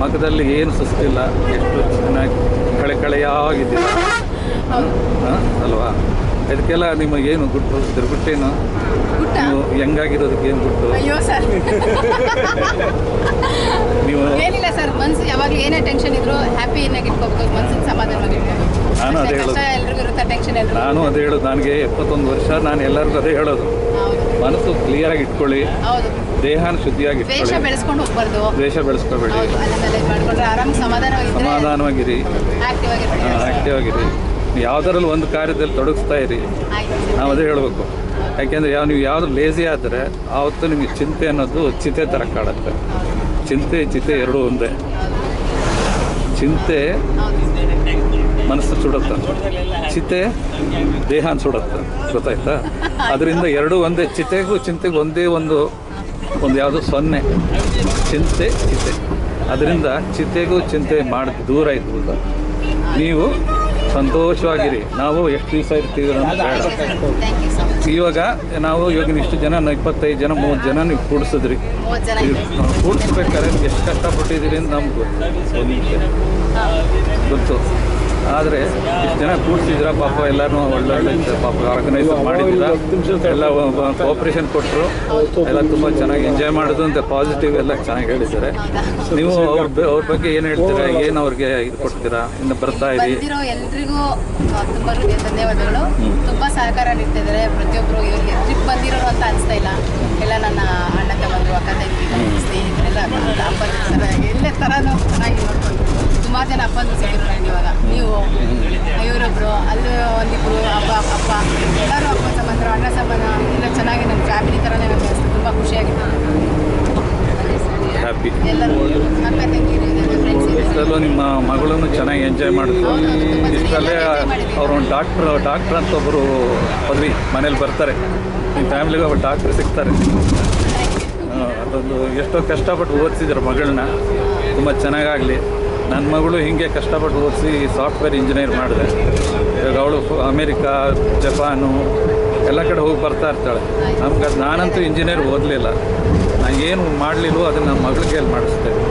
ವಯಸ್ಸಲ್ಲಿ ಏನು ಸುಸ್ತಿಲ್ಲ ಎಷ್ಟು ಚೆನ್ನಾಗಿ ಕಳೆ ಹಾಂ? ಅಲ್ವಾ? ಅದಕ್ಕೆಲ್ಲ ನಿಮಗೇನು ಗುಟ್ಟು ಇದ್ರ ಗುಟ್ಟೇನು ಗುಟ್ಟ? ನೀವು ಹೆಂಗಾಗಿರೋದಕ್ಕೆ ಏನು ಗುಟ್ಟು? ಅಯ್ಯೋ ಸರ್. ನೀವು ಏನಿಲ್ಲ ಸರ್ ಮನ್ಸು ಯಾವಾಗಲೂ ಏನೇ ಟೆನ್ಷನ್ ಇದ್ರು ಹ್ಯಾಪಿಯಾಗಿ ಇಟ್ಕೋಬೇಕು ಮನ್ಸಿನ ಸಮಾಧಾನವಾಗಿ ನಾನು ಅದೇ ಹೇಳೋದು. ನಾನು ಅದೇ ಹೇಳೋದು. ನನಗೆ ಎಪ್ಪತ್ತೊಂದು ವರ್ಷ ನಾನು ಎಲ್ಲರಿಗೂ ಅದೇ ಹೇಳೋದು. ಮನಸ್ಸು ಕ್ಲಿಯರ್ ಆಗಿ ಇಟ್ಕೊಳ್ಳಿ. ದೇಹನ ಶುದ್ಧಿಯಾಗಿ ದ್ವೇಷ ಇಟ್ಕೊಳ್ಳಿ ಬೆಳೆಸ್ಕೊಂಡು ಹೋಗ್ಬಾರ್ದು. ದ್ವೇಷ ಬೆಳೆಸ್ಕೋಬೇಡಿ. ಸಮಾಧಾನವಾಗಿರಿ. ಆಕ್ಟಿವ್ ಆಗಿರಿ. ಯಾವುದರಲ್ಲಿ ಒಂದು ಕಾರ್ಯದಲ್ಲಿ ತೊಡಗಿಸ್ತಾ ಇರಿ. ನಾವು ಅದೇ ಹೇಳಬೇಕು. ಯಾಕೆಂದರೆ ಯಾವ ನೀವು ಯಾವ್ದು ಲೇಸಿ ಆದರೆ ಆವತ್ತು ನಿಮಗೆ ಚಿಂತೆ ಅನ್ನೋದು ಚಿತೆ ಥರ ಕಾಡುತ್ತೆ ಚಿಂತೆ ಚಿತೆ ಎರಡೂ ಒಂದೇ. ಚಿಂತೆ ಮನಸ್ಸು ಸುಡುತ್ತೆ. ಚಿತೆ ದೇಹ ಸುಡುತ್ತೆ. ಗೊತ್ತಾಯ್ತಾ? ಅದರಿಂದ ಎರಡೂ ಒಂದೇ, ಚಿತೆಗೂ ಚಿಂತೆಗೂ ಒಂದೇ ಒಂದು ಒಂದು ಯಾವುದು ಸೊನ್ನೆ. ಚಿಂತೆ, ಚಿತೆ. ಅದರಿಂದ ಚಿತೆಗೂ ಚಿಂತೆ ಮಾಡಿ ದೂರ ಇದ್ದ ನೀವು ಸಂತೋಷವಾಗಿರಿ. ನಾವು ಎಷ್ಟು ದಿವಸ ಇರ್ತೀವಿ ಇವಾಗ ನಾವು ಇವಾಗ ಇಷ್ಟು ಜನ ಇಪ್ಪತ್ತೈದು ಜನ, ಮೂವತ್ತು ಜನ ನೀವು ಕೂಡಿಸಿದ್ರಿ. ಕೂಡಿಸ್ಬೇಕಾದ್ರೆ ಎಷ್ಟು ಕಷ್ಟಪಟ್ಟಿದ್ದೀರಿ ಅಂತ ನಮ್ಗೆ ಗೊತ್ತು. ಆದರೆ ಇಷ್ಟು ಜನ ಕೂಡಿಸಿದ್ರ ಪಾಪ ಎಲ್ಲರೂ ಒಳ್ಳೊಳ್ಳೆ ಪಾಪ ಆರ್ಗನೈಸ್ ಮಾಡಿದ್ರ. ಎಲ್ಲ ಕೋಆಪ್ರೇಷನ್ ಕೊಟ್ಟರು ಎಲ್ಲ ತುಂಬ ಚೆನ್ನಾಗಿ ಎಂಜಾಯ್ ಮಾಡೋದು ಅಂತ ಪಾಸಿಟಿವ್ ಎಲ್ಲ ಚೆನ್ನಾಗಿ ಹೇಳಿದ್ದಾರೆ. ನೀವು ಅವ್ರ ಅವ್ರ ಬಗ್ಗೆ ಏನು ಹೇಳ್ತೀರಾ? ಏನು ಅವ್ರಿಗೆ ಇದು ಕೊಡ್ತೀರಾ? ಇನ್ನು ಬರ್ತಾ ಇರಿ. ಬಂದಿರೋ ಎಲ್ರಿಗೂ ತುಂಬ ಧನ್ಯವಾದಗಳು. ತುಂಬಾ ಸಹಕಾರ ನೀಡ್ತಿದ್ದಾರೆ. ಪ್ರತಿಯೊಬ್ಬರು ಇವ್ರಿಗೆ ಟ್ರಿಪ್ ಬಂದಿರೋರು ಅಂತ ಅನಿಸ್ತಾ ಇಲ್ಲ. ಎಲ್ಲ ನನ್ನ ಅಣ್ಣ ತಮ್ಮಂದ್ರು ಅಕ್ಕ ತಂಗಿ ಸ್ನೇಹಿತರೆಲ್ಲ ಎಲ್ಲ ಥರನೂ ಚೆನ್ನಾಗಿ ಸುಮಾರು ಜನ ಸಿಕ್ಕಿದ್ರು ನನಗೆ ಇವಾಗ. ನೀವು ಇವರೊಬ್ರು ಅಲ್ಲಿ ಒಂದಿಬ್ರು ಅಪ್ಪ ಅಪ್ಪ ಎಲ್ಲರೂ ಅಪ್ಪ ಸಂಬಂಧರು ಅಣ್ಣ ಸಂಬಂಧ ಎಲ್ಲ ಚೆನ್ನಾಗಿ ನಮ್ಮ ಫ್ಯಾಮಿಲಿ ಥರನೇ ನಮಗೆ ತುಂಬ ಖುಷಿಯಾಗಿತ್ತು ಹ್ಯಾಪಿ ಎಲ್ಲರೂ ಅಕ್ಕ ತಂಗಿರು ಫ್ರೆಂಡ್ಸ್ ಇಷ್ಟರಲ್ಲೂ ನಿಮ್ಮ ಮಗಳನ್ನು ಚೆನ್ನಾಗಿ ಎಂಜಾಯ್ ಮಾಡಿದ್ರು. ಇಷ್ಟಲ್ಲೇ ಅವ್ರೊಂದು ತುಂಬಾ ಡಾಕ್ಟ್ರ್ ಡಾಕ್ಟ್ರ್ ಅಂತ ಒಬ್ಬರು ಪದವಿ ಮನೇಲಿ ಬರ್ತಾರೆ. ನಿಮ್ಮ ಫ್ಯಾಮಿಲಿಗೆ ಒಬ್ಬ ಡಾಕ್ಟ್ರ್ ಸಿಗ್ತಾರೆ. ಅದೊಂದು ಎಷ್ಟೋ ಕಷ್ಟಪಟ್ಟು ಓದಿಸಿದ್ರು ಮಗಳನ್ನ. ತುಂಬ ಚೆನ್ನಾಗಾಗಲಿ. ನನ್ನ ಮಗಳು ಹೀಗೆ ಕಷ್ಟಪಟ್ಟು ಓದಿಸಿ ಸಾಫ್ಟ್ವೇರ್ ಇಂಜಿನಿಯರ್ ಮಾಡಿದೆ. ಇವಾಗ ಅವಳು ಅಮೇರಿಕಾ, ಜಪಾನು, ಎಲ್ಲ ಕಡೆ ಹೋಗಿ ಬರ್ತಾ ಇರ್ತಾಳೆ. ನಮ್ಗೆ ನಾನಂತೂ ಇಂಜಿನಿಯರ್ ಓದಲಿಲ್ಲ. ನಾನು ಏನು ಮಾಡಲಿಲ್ವೋ ಅದನ್ನು ನಮ್ಮ ಮಗಳ ಕೈಯಲ್ಲಿ ಮಾಡಿಸ್ತೇವೆ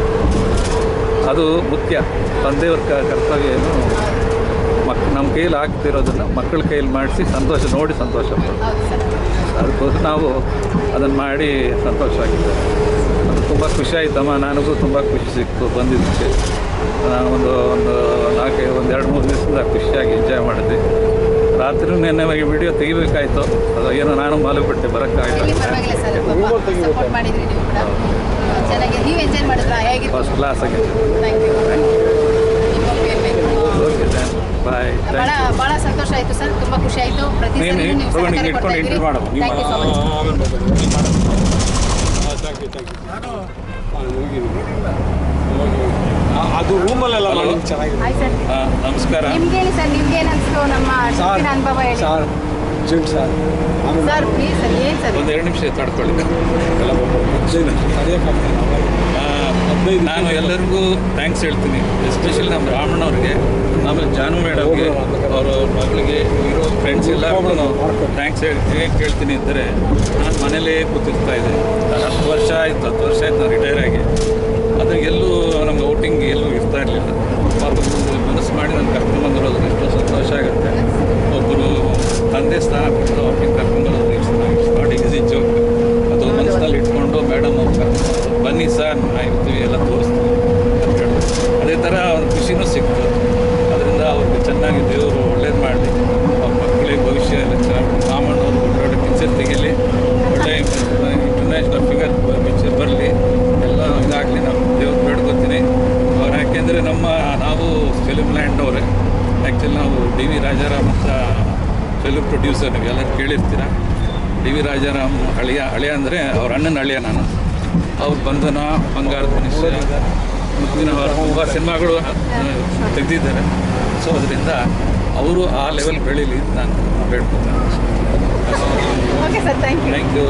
ಅದು ಮುಖ್ಯ. ತಂದೆಯವ್ರ ಕರ್ತವ್ಯ ಏನು? ಮಕ್ ನಮ್ಮ ಕೈಯಲ್ಲಿ ಆಗ್ತಿರೋದನ್ನು ಮಕ್ಕಳ ಕೈಯಲ್ಲಿ ಮಾಡಿಸಿ ಸಂತೋಷ, ನೋಡಿ ಸಂತೋಷ ಅದಕ್ಕೋಸ್ಕರ ನಾವು ಅದನ್ನು ಮಾಡಿ ಸಂತೋಷವಾಗಿದ್ದೇವೆ ಅದು ತುಂಬ ಖುಷಿ ಆಯ್ತಮ್ಮ. ನನಗೂ ತುಂಬ ಖುಷಿ ಸಿಕ್ತು ಬಂದಿದ್ದಕ್ಕೆ. ಒಂದು ಒಂದು ನಾಲ್ಕೈದು ಒಂದು ಎರಡು ಮೂರು ದಿವಸದಿಂದ ಖುಷಿಯಾಗಿ ಎಂಜಾಯ್ ಮಾಡಿದ್ವಿ. ರಾತ್ರಿ ನೆನ್ನೆ ವಿಡಿಯೋ ತೆಗಿಬೇಕಾಯ್ತು. ಅದು ಏನೋ ನಾನು ಮಾಲು ಬಿಟ್ಟೆ ಬರೋಕ್ಕಾಗಲ್ಲ ಪರವಾಗಿಲ್ಲ ಸರ್ ಸಪೋರ್ಟ್ ಮಾಡಿದ್ರಿ ನೀವು ಕೂಡ. ಚೆನ್ನಾಗಿ ನೀವು ಎಂಜಾಯ್ ಮಾಡಿದ್ರಾ? ಹೇಗಿತ್ತು? ಫಸ್ಟ್ ಕ್ಲಾಸ್ ಆಗಿದೆ ಥ್ಯಾಂಕ್ ಯು ಬಾಯ್ ಭಾಳ ಥ್ಯಾಂಕ್ ಯು ಸಂತೋಷ ಆಯಿತು ಸರ್. ತುಂಬ ಖುಷಿ ಆಯಿತು. ಪ್ರತಿ ನೀವು ಇಟ್ಕೊಂಡು ಮಾಡು. ಥ್ಯಾಂಕ್ ಯು ಸೊ ಮಚ್ ಅದು ರೂಮಲ್ಲೆಲ್ಲ ಚೆನ್ನಾಗಿದೆ. ನಮಸ್ಕಾರ. ನಿಮ್ಗೆ ಹೇಳಿ ಸರ್ ನಿಮ್ಗೆ ಏನು ನಮ್ಮ ಟ್ರಿಪ್ಪಿನ ಅನುಭವ ಹೇಳಿ. Sir sir. Sir please sir ಏನು ಸರ್ ಒಂದು ಎರಡು ನಿಮಿಷ ತಡ್ಕೊಳ್ಳಿ. ನಾನು ಎಲ್ಲರಿಗೂ ಥ್ಯಾಂಕ್ಸ್ ಹೇಳ್ತೀನಿ. ಎಸ್ಪೆಷಲಿ ನಮ್ಮ ರಾಮಣ್ಣವ್ರಿಗೆ. ಆಮೇಲೆ ಜಾನು ಮೇಡಮ್ಗೆ ಅವರ ಮಗಳಿಗೆ ಇರೋ ಫ್ರೆಂಡ್ಸ್ ಇಲ್ಲ ಥ್ಯಾಂಕ್ಸ್ ಹೇಗೆ ಕೇಳ್ತೀನಿ ಅಂದರೆ ನಾನು ಮನೇಲೇ ಕೂತಿರ್ತಾ ಇದ್ದೆ. ನಾನು ಹತ್ತು ವರ್ಷ ಆಯಿತು ಹತ್ತು ವರ್ಷ ಆಯಿತು ನಾನು ರಿಟೈರ್ ಆಗಿ ಅದು ಎಲ್ಲೂ ನಮ್ಗೆ ಔಟಿಂಗ್ ಎಲ್ಲೂ ಇರ್ತಾ ಇರಲಿಲ್ಲ ಪಾಪ ಮನಸ್ಸು ಮಾಡಿ ನಾನು ಕರ್ಕೊಂಡ್ಬಂದಿರೋದು ಎಷ್ಟೋ ಸಂತೋಷ ಆಗುತ್ತೆ ಒಬ್ಬರು ತಂದೆ ಸ್ಥಾನ ಕೊಟ್ಟು ಅವ್ರಿಗೆ ಕರ್ಕೊಂಡ್ಬರೋದು ಇಟ್ಸ್ ನಾಟ್ ಈಸಿ ಜೋಕ್ ಅದು ಮನಸ್ಸಿನಲ್ಲಿ ಇಟ್ಕೊಂಡು ಮೇಡಮ್ ಅವ್ರು ಕರ್ಕೊಂಡು ಬನ್ನಿ ಸರ್ ನಾ ಇರ್ತೀವಿ ಎಲ್ಲ ತೋರಿಸ್ತೀವಿ ಅಂತ ಹೇಳಿದ್ರು ಅದೇ ಥರ ಅವ್ರ ಖುಷಿನೂ ಸಿಕ್ತು ಅದರಿಂದ ಅವ್ರಿಗೆ ಚೆನ್ನಾಗಿ ದೇವರು ಒಳ್ಳೇದು ಮಾಡಲಿ ಅವ್ರ ಮಕ್ಕಳಿಗೆ ಭವಿಷ್ಯ ಎಲ್ಲ ಚೆನ್ನಾಗಿ ರಾಮಣ್ಣವ್ರು ಒಳ್ಳೊಳ್ಳೆ ಪಿಕ್ಚರ್ ತೆಗೀಲಿ ಒಳ್ಳೆ ಇಂಟರ್ನ್ಯಾಷನಲ್ ಫಿಗರ್ ಪಿಕ್ಚರ್ ಬರಲಿ ಎಲ್ಲ ಇದಾಗಲಿ ನಾವು ದೇವ್ರು ಬೇಡ್ಕೊತೀನಿ ಅವ್ರು ಯಾಕೆಂದರೆ ನಮ್ಮ ನಾವು ಫಿಲ್ಮ್ ಲ್ಯಾಂಡ್ ಅವರೇ ಆ್ಯಕ್ಚುಲಿ ನಾವು ಡಿ ವಿ ರಾಜಾರಾಮ್ ಅಂತ ಫಿಲ್ಮ್ ಪ್ರೊಡ್ಯೂಸರ್ ನೀವು ಎಲ್ಲರೂ ಕೇಳಿರ್ತೀರ? ಡಿ ವಿ ರಾಜಾರಾಮ್ ಹಳಿಯ ಹಳಿಯ ಅಂದರೆ ಅವ್ರ ಅಣ್ಣನ ಹಳಿಯ ನಾನು. ಅವ್ರು ಬಂಧನ ಬಂಗಾರದ ಮನುಷ್ಯ ಮುಂದಿನ ತುಂಬ ಸಿನಿಮಾಗಳು ತೆಗೆದಿದ್ದಾರೆ. ಸೊ ಅದರಿಂದ ಅವರು ಆ ಲೆವೆಲ್ ಬೆಳೀಲಿ ಅಂತ ನಾನು ಸರ್ ಥ್ಯಾಂಕ್ ಯು